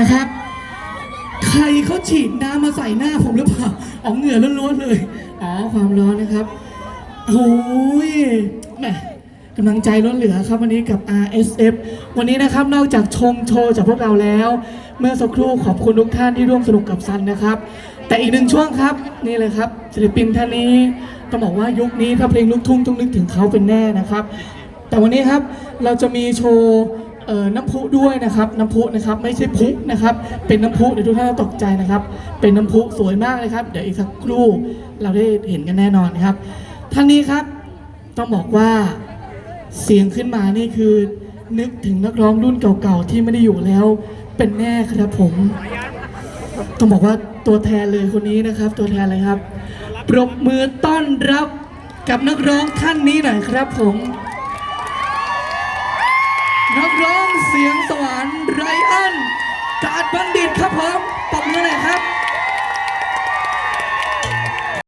นะครับ ใครเขาฉีดน้ำมาใส่หน้าผมหรือเปล่าอ๋อเหงื่อล้วนๆเลย อ๋อความร้อนนะครับโอ้ยแหมกำลังใจล้นเหลือครับวันนี้กับ RSF วันนี้นะครับนอกจากชมโชว์จากพวกเราแล้ว เมื่อสักครู่ขอบคุณทุกท่านที่ร่วมสนุกกับซันนะครับ แต่อีกหนึ่งช่วงครับนี่เลยครับศิลปินท่านนี้ต้องบอกว่ายุคนี้ถ้าเพลงลูกทุ่งต้องนึกถึงเขาเป็นแน่นะครับ แต่วันนี้ครับเราจะมีโชว์ เอ่อน้ำพุด้วยนะครับน้ำพุนะครับไม่ใช่พุนะครับ เป็นน้ำพุเดี๋ยวทุกท่านตกใจนะครับ เป็นน้ำพุสวยมากเลยครับ เดี๋ยวอีกสักครู่เราได้เห็นกันแน่นอนนะครับ ท่านนี้ครับต้องบอกว่าเสียงขึ้นมานี่คือ นึกถึงนักร้องรุ่นเก่าๆที่ไม่ได้อยู่แล้ว เป็นแน่ครับผม ต้องบอกว่าตัวแทนเลยคนนี้นะครับ ตัวแทนเลยครับปรบมือต้อนรับกับนักร้องท่านนี้หน่อยครับผม สียงสวรรค์ไรอัน กาดบัณฑิตครับผม